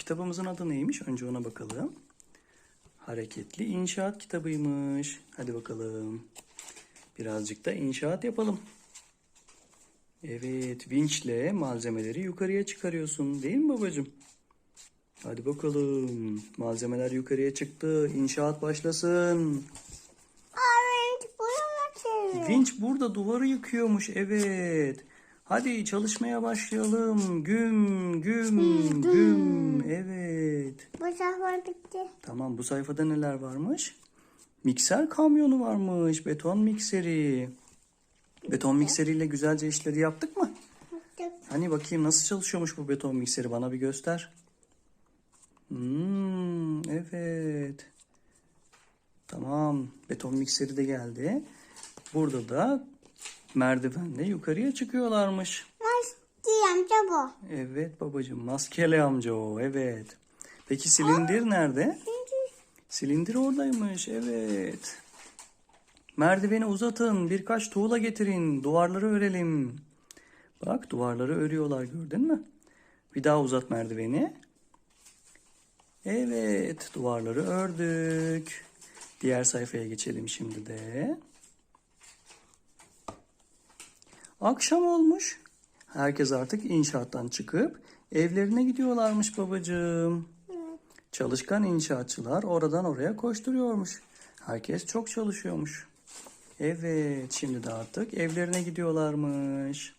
kitabımızın adı neymiş? Önce ona bakalım. Hareketli inşaat kitabıymış. Hadi bakalım. Birazcık da inşaat yapalım. Evet, vinçle malzemeleri yukarıya çıkarıyorsun, değil mi babacığım? Hadi bakalım. Malzemeler yukarıya çıktı. İnşaat başlasın. Buraya Vinç burada duvarı yıkıyormuş. Evet. Hadi çalışmaya başlayalım. Güm, güm, güm. Evet. Bu sefer bitti. Tamam bu sayfada neler varmış? Mikser kamyonu varmış. Beton mikseri. Beton mikseriyle güzelce işleri yaptık mı? Bitti. Hani bakayım nasıl çalışıyormuş bu beton mikseri bana bir göster. Hmm, evet. Tamam. Beton mikseri de geldi. Burada da merdivenle yukarıya çıkıyorlarmış. Nasıl amca bu? Evet babacığım maskeli amca o evet. Peki silindir nerede? Silindir oradaymış evet. Merdiveni uzatın birkaç tuğla getirin duvarları örelim. Bak duvarları örüyorlar gördün mü? Bir daha uzat merdiveni. Evet duvarları ördük. Diğer sayfaya geçelim şimdi de. Akşam olmuş. Herkes artık inşaattan çıkıp evlerine gidiyorlarmış babacığım. Çalışkan inşaatçılar oradan oraya koşturuyormuş. Herkes çok çalışıyormuş. Evet, şimdi de artık evlerine gidiyorlarmış.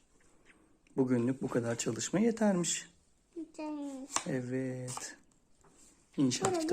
Bugünlük bu kadar çalışma yetermiş. Evet. İnşaat kitabı.